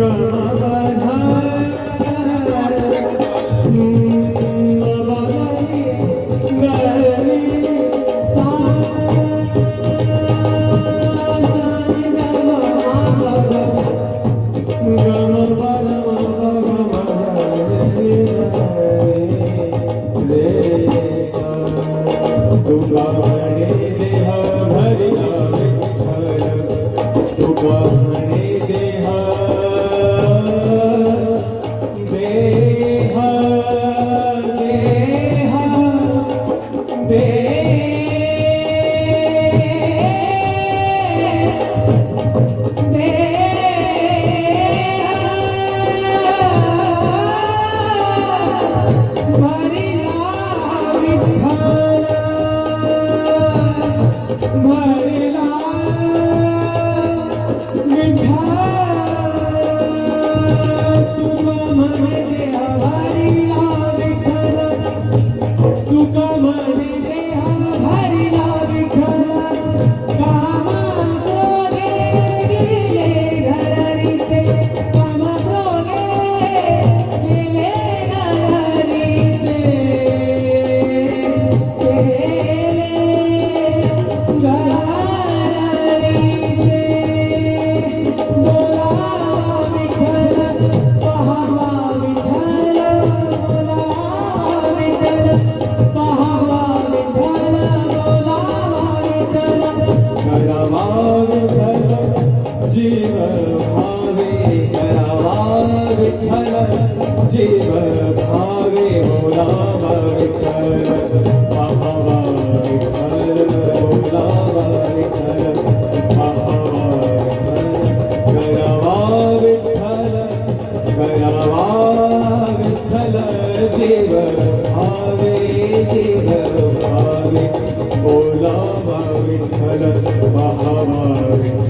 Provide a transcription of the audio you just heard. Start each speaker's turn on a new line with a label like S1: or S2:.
S1: Tudo a Hare Bahamas.